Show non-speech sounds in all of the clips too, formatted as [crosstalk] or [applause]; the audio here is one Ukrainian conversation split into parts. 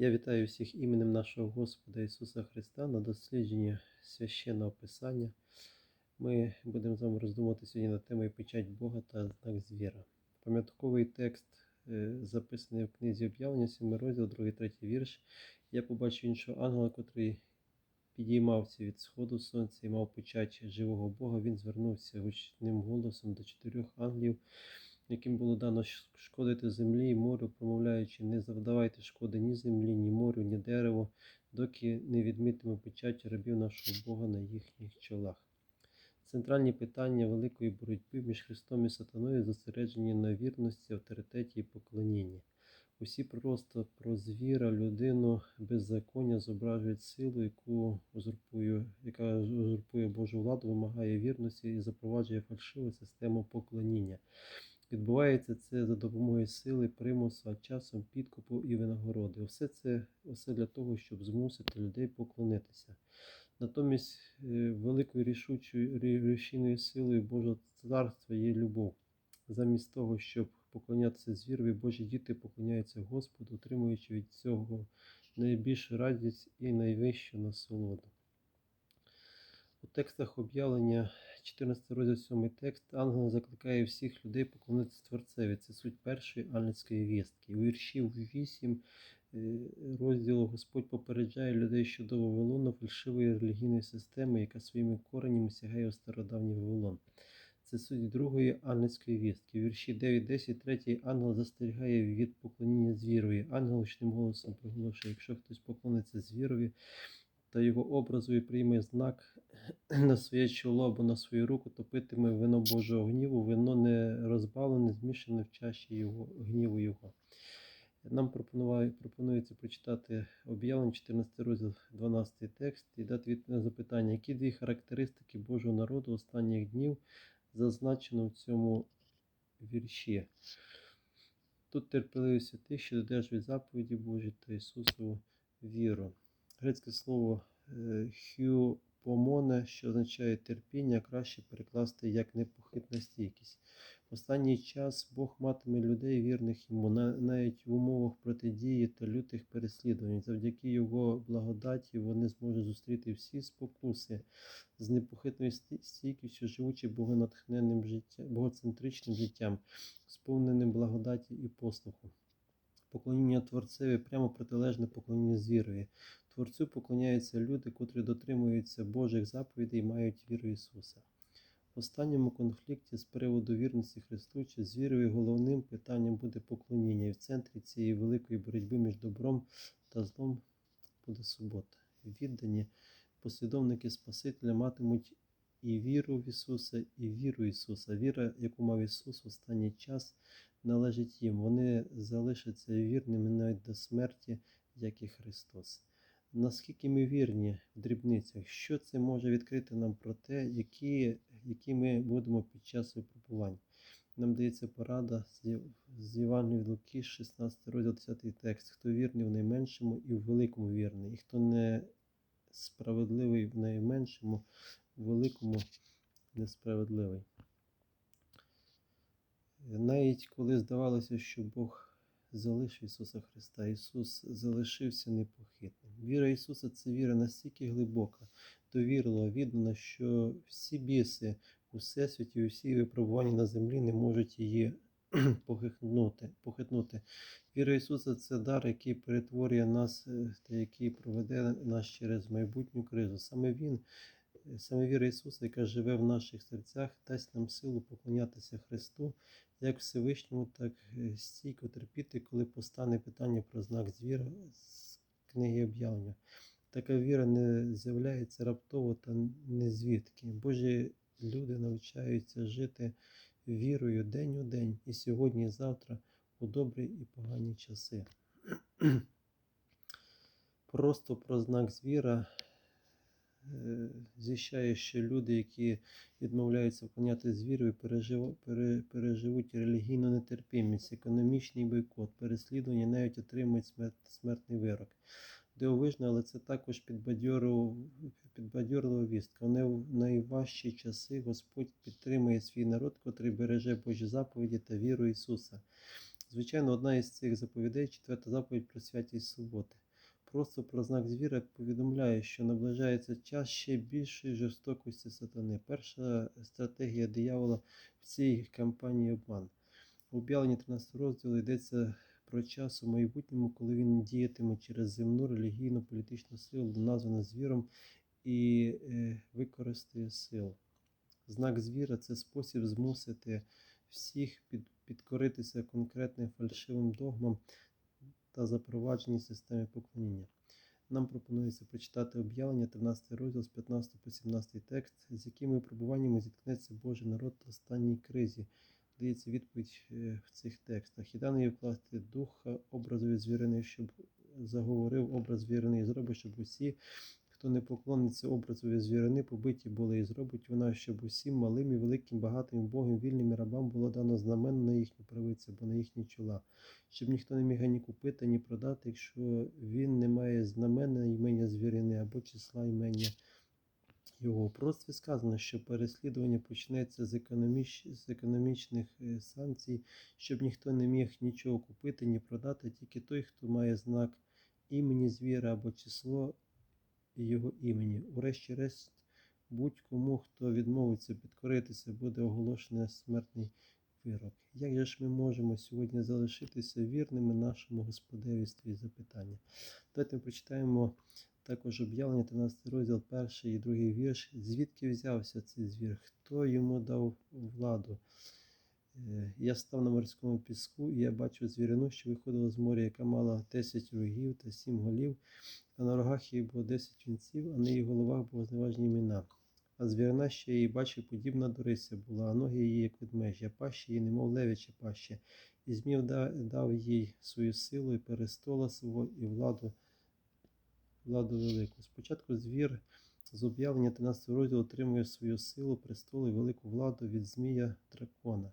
Я вітаю всіх іменем нашого Господа Ісуса Христа на дослідженні священного Писання. Ми будемо з вами роздумувати сьогодні над темою печать Бога та знак звіра. Пам'ятковий текст е, записаний в книзі об'явлення, 7 розділ, 2, 3 вірш. Я побачив іншого ангела, котрий підіймався від сходу сонця і мав печать живого Бога. Він звернувся гучним голосом до чотирьох ангелів, яким було дано шкодити землі і морю, промовляючи, не завдавайте шкоди ні землі, ні морю, ні дереву, доки не відмітиме печать рабів нашого Бога на їхніх чолах. Центральні питання великої боротьби між Христом і Сатаною зосереджені на вірності, авторитеті і поклонінні. Усі пророцтва про звіра, людину, беззаконня зображують силу, яку узурпує, яка узурпує Божу владу, вимагає вірності і запроваджує фальшиву систему поклоніння. Відбувається це за допомогою сили, примусу, а часом підкупу і винагороди. Все це все для того, щоб змусити людей поклонитися. Натомість е, великою рішучою рі- рішійною силою Божого царства є любов. Замість того, щоб поклонятися звірові, Божі діти поклоняються Господу, отримуючи від цього найбільшу радість і найвищу насолоду. Текстах об'явлення 14 розділ 7 текст ангел закликає всіх людей поклонитися Творцеві. Це суть першої ангельської вістки. У вірші 8 е, розділу Господь попереджає людей щодо Вавилону, фальшивої релігійної системи, яка своїми коренями сягає у стародавній Вавилон. Це суть другої ангельської вістки. У вірші 9-10 третій ангел застерігає від поклоніння звірові. Ангел гучним голосом приголошує, якщо хтось поклониться звірові та його образу і прийме знак [clears throat] на своє чоло або на свою руку, то питиме вино Божого гніву, вино не розбавлене, змішане в чаші його гніву його. Нам пропонується прочитати об'явлення 14 розділ 12 текст і дати відповідь на запитання, які дві характеристики Божого народу останніх днів зазначено в цьому вірші. Тут терпеливість тих, що додержують заповіді Божі та Ісусову віру. Грецьке слово е, хюпомоне, що означає терпіння, краще перекласти як непохитна стійкість. В останній час Бог матиме людей вірних йому, навіть в умовах протидії та лютих переслідувань. Завдяки його благодаті вони зможуть зустріти всі спокуси з непохитною стійкістю, живучи богонатхненним життям, богоцентричним життям, сповненим благодаті і послуху. Поклоніння Творцеві прямо протилежне поклонінню звірові. Творцю поклоняються люди, котрі дотримуються Божих заповідей і мають віру Ісуса. В останньому конфлікті з приводу вірності Христу чи звірові головним питанням буде поклоніння, і в центрі цієї великої боротьби між добром та злом буде субота. Віддані послідовники Спасителя матимуть і віру в Ісуса, і віру Ісуса. Віра, яку мав Ісус в останній час, належить їм. Вони залишаться вірними навіть до смерті, як і Христос. Наскільки ми вірні в дрібницях, що це може відкрити нам про те, які, які ми будемо під час випробувань? Нам дається порада з Євангелія від Луки, 16 розділ 10 текст. Хто вірний в найменшому і в великому вірний, і хто не справедливий в найменшому, в великому несправедливий. Навіть коли здавалося, що Бог залишив Ісуса Христа, Ісус залишився непохитним. Віра Ісуса це віра настільки глибока, довірлива, віддана, що всі біси у всесвіті, усі випробування на землі не можуть її [clears throat] похитнути. Віра Ісуса це дар, який перетворює нас е, та який проведе нас через майбутню кризу. Саме Він, саме віра Ісуса, яка живе в наших серцях, дасть нам силу поклонятися Христу, як Всевишньому, так е, стійко терпіти, коли постане питання про знак звіра з книги об'явлення. Така віра не з'являється раптово та не звідки. Божі люди навчаються жити вірою день у день і сьогодні, і завтра у добрі і погані часи. [clears throat] Просто про знак звіра звіщає, що люди, які відмовляються вклоняти звіру, пережив, пере, переживуть релігійну нетерпімість, економічний бойкот, переслідування, навіть отримують смерт, смертний вирок. Дивовижно, але це також підбадьорлива вістка. В найважчі часи Господь підтримує свій народ, котрий береже Божі заповіді та віру Ісуса. Звичайно, одна із цих заповідей, четверта заповідь про святість суботи. Просто про знак звіра повідомляє, що наближається час ще більшої жорстокості сатани. Перша стратегія диявола в цій кампанії обман. У об'явленні 13 розділу йдеться про час у майбутньому, коли він діятиме через земну релігійну політичну силу, названу звіром, і е, використає силу. Знак звіра це спосіб змусити всіх під, підкоритися конкретним фальшивим догмам та запровадженій системі поклоніння. Нам пропонується прочитати об'явлення 13 розділ з 15 по 17 текст, з якими випробуваннями зіткнеться Божий народ в останній кризі. Дається відповідь е, в цих текстах. І дане вкласти духа образові звірини, щоб заговорив образ звірини, і зробить, щоб усі, хто не поклониться образові звірини, побиті були, і зробить вона, щоб усім малим і великим, багатим, Богом, вільним і рабам було дано знаменно на їхню правицю або на їхні чола, щоб ніхто не міг ані купити, ні продати, якщо він не має знамена імення звірини або числа імення його. Пророцтві сказано, що переслідування почнеться з, економіч... з економічних е, санкцій, щоб ніхто не міг нічого купити, ні продати, тільки той, хто має знак імені звіра або число його імені. Урешті-решт, будь-кому, хто відмовиться підкоритися, буде оголошений смертний вирок. Як же ж ми можемо сьогодні залишитися вірними нашому Господеві запитання? Давайте ми прочитаємо також об'явлення 13 розділ, перший і другий вірш. Звідки взявся цей звір? Хто йому дав владу? Е, Я став на морському піску, і я бачив звірину, що виходила з моря, яка мала 10 рогів та 7 голів, а на рогах її було 10 вінців, а на її головах було зневажні імена. А звірина ще її бачив, подібна до риси була, а ноги її, як ведмежі, пащі її, немов левячі пащі. І змів дав їй свою силу і перестола свого, і владу, владу велику. Спочатку звір з об'явлення 13 розділу отримує свою силу, престол і велику владу від змія дракона.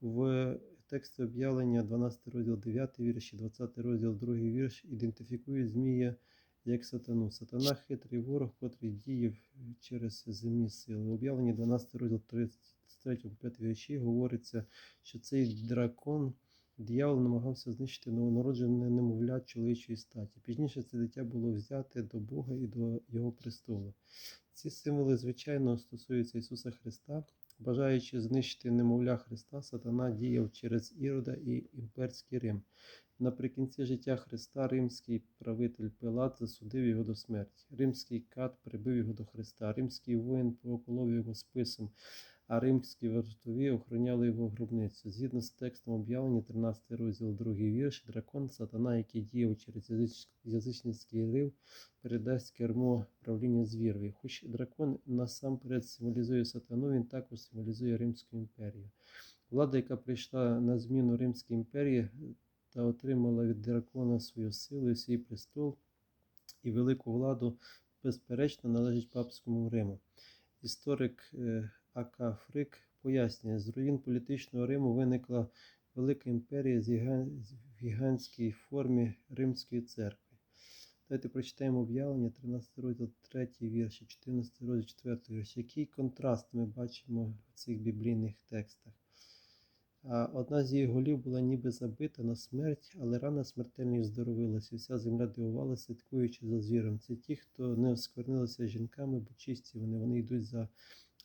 В тексті об'явлення 12 розділ 9 вірш і 20 розділ 2 вірш ідентифікують змія як сатану. Сатана хитрий ворог, котрий діє через земні сили. В об'явленні 12 розділ 33 5 вірші говориться, що цей дракон, диявол намагався знищити новонароджене немовля чоловічої статі. Пізніше це дитя було взяте до Бога і до Його престолу. Ці символи, звичайно, стосуються Ісуса Христа. Бажаючи знищити немовля Христа, сатана діяв через Ірода і імперський Рим. Наприкінці життя Христа римський правитель Пилат засудив його до смерті. Римський кат прибив його до Христа, римський воїн пооколов його списом, а римські вартові охороняли його гробницю. Згідно з текстом об'явлення, 13 розділ, 2 вірш, дракон сатана, який діяв через язичницький рив, передасть кермо правління звірові. Хоч дракон насамперед символізує сатану, він також символізує Римську імперію. Влада, яка прийшла на зміну Римській імперії та отримала від дракона свою силу свій престол і велику владу, безперечно, належить папському Риму. Історик е, А.К. Фрик пояснює, з руїн політичного Риму виникла велика імперія в гігантській формі Римської церкви. Давайте прочитаємо об'явлення, 13 розділ 3 вірш, і 14 розділ 4 вірш. Який контраст ми бачимо в цих біблійних текстах? Одна з її голів була ніби забита на смерть, але рана смертельно здоровилася, і вся земля дивувалася, слідкуючи за звіром. Це ті, хто не осквернилися жінками, бо чисті вони. Вони йдуть за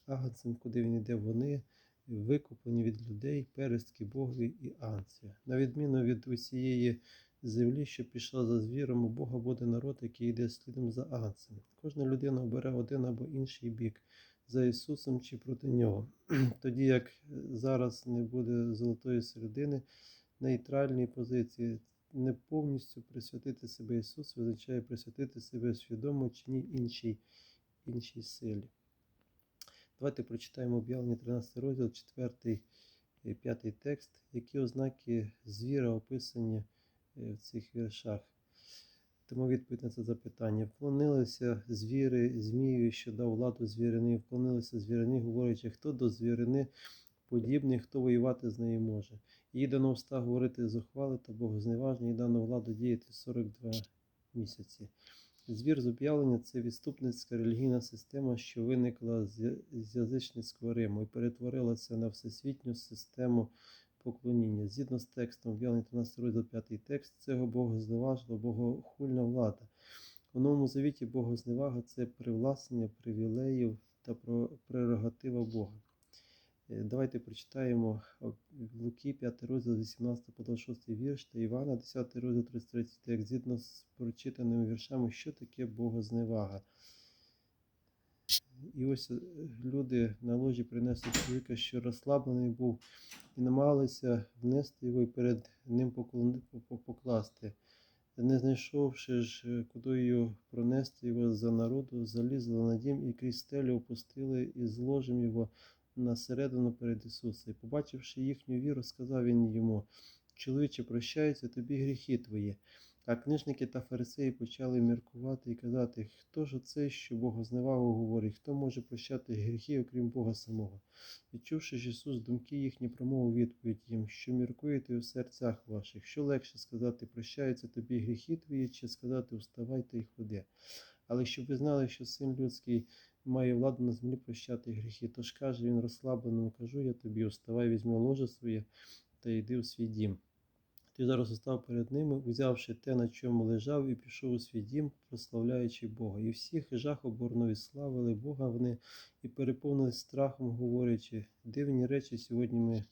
агнцем, куди він йде. Вони викуплені від людей, перестки Богові і агнця. На відміну від усієї землі, що пішла за звіром, у Бога буде народ, який йде слідом за агнцем. Кожна людина обере один або інший бік за Ісусом чи проти нього. [clears throat] Тоді як зараз не буде золотої середини, нейтральної позиції, не повністю присвятити себе Ісусу, означає присвятити себе свідомо чи ні іншій, іншій силі. Давайте прочитаємо об'явлення 13 розділ, 4 і 5 текст, які ознаки звіра описані е, в цих віршах. Тому відповідь на це запитання. Вклонилися звіри, змію, що дав владу звірини, вклонилися звірини, говорячи, хто до звірини подібний, хто воювати з нею може. Їй дано вста говорити зухвали та богозневажні, і дано владу діяти 42 місяці. Звір з об'явлення це відступницька релігійна система, що виникла з язичницького Риму і перетворилася на всесвітню систему поклоніння. Згідно з текстом, об'явлення 13 розділ 5 текст, цього Бога зневажила, богохульна влада. У Новому Завіті Богозневага це привласнення привілеїв та прерогатива Бога. Е, Давайте прочитаємо Луки 5 розділ 18 по 26 вірш та Івана 10 розділ 33 текст. Згідно з прочитаними віршами, що таке Богозневага. І ось е, люди на ложі принесли чоловіка, що розслаблений був, і намагалися внести його і перед ним покласти. Не знайшовши ж, е, куди пронести його за народу, залізли на дім і крізь стелю опустили і зложим його на середину перед Ісусом. І побачивши їхню віру, сказав він йому: Чоловіче, прощаються тобі гріхи твої. А книжники та фарисеї почали міркувати і казати, хто ж оцей, що Богозневагу говорить, хто може прощати гріхи, окрім Бога самого. Відчувши ж Ісус думки їхні, промовив відповідь їм, що міркуєте у серцях ваших, що легше сказати, прощаються тобі гріхи твої, чи сказати, вставайте і ходи. Але щоб ви знали, що син людський має владу на землі прощати гріхи, тож каже він розслабленому, кажу я тобі, вставай, візьми ложе своє та йди у свій дім. Ти зараз устав перед ними, узявши те, на чому лежав, і пішов у свій дім, прославляючи Бога. І всіх жах оборнув і славили Бога вони, і переповнились страхом, говорячи, дивні речі сьогодні ми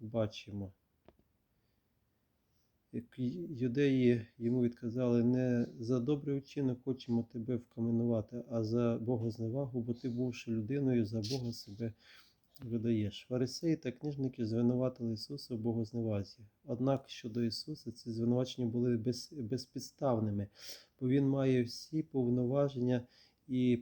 бачимо. Як юдеї йому відказали, не за добрий вчинок хочемо тебе вкаменувати, а за Богозневагу, бо ти, бувши людиною, за Бога себе видаєш. Фарисеї та книжники звинуватили Ісуса в богозневазі. Однак щодо Ісуса ці звинувачення були без, безпідставними, бо Він має всі повноваження і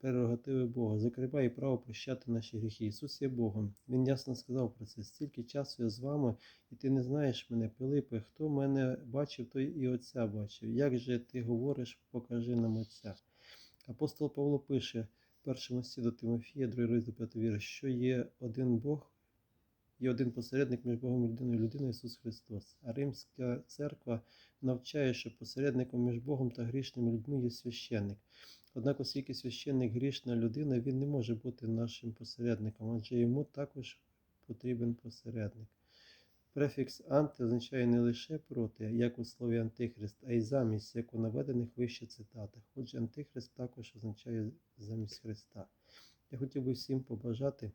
прерогативи Бога, зокрема і право прощати наші гріхи. Ісус є Богом. Він ясно сказав про це. Стільки часу я з вами, і ти не знаєш мене, Пилипе, хто мене бачив, той і Отця бачив. Як же ти говориш, покажи нам Отця. Апостол Павло пише в першому листі до Тимофія, 2 розділ 5 вірш, що є один Бог, є один посередник між Богом і людиною, людиною Ісус Христос. А Римська церква навчає, що посередником між Богом та грішними людьми є священник. Однак, оскільки священник грішна людина, він не може бути нашим посередником, адже йому також потрібен посередник. Префікс анти означає не лише проти, як у слові антихрист, а й замість, як у наведених вище цитатах. Отже, антихрист також означає замість Христа. Я хотів би всім побажати,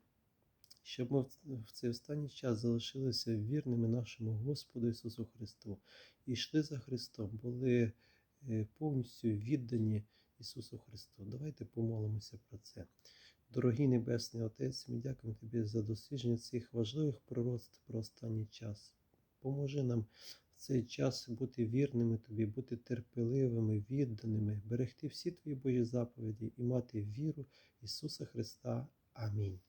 щоб ми в- цей останній час залишилися вірними нашому Господу Ісусу Христу і йшли за Христом, були е, повністю віддані Ісусу Христу. Давайте помолимося про це. Дорогий Небесний Отець, ми дякуємо Тобі за дослідження цих важливих пророцтв про останній час. Поможи нам в цей час бути вірними Тобі, бути терпеливими, відданими, берегти всі Твої Божі заповіді і мати віру Ісуса Христа. Амінь.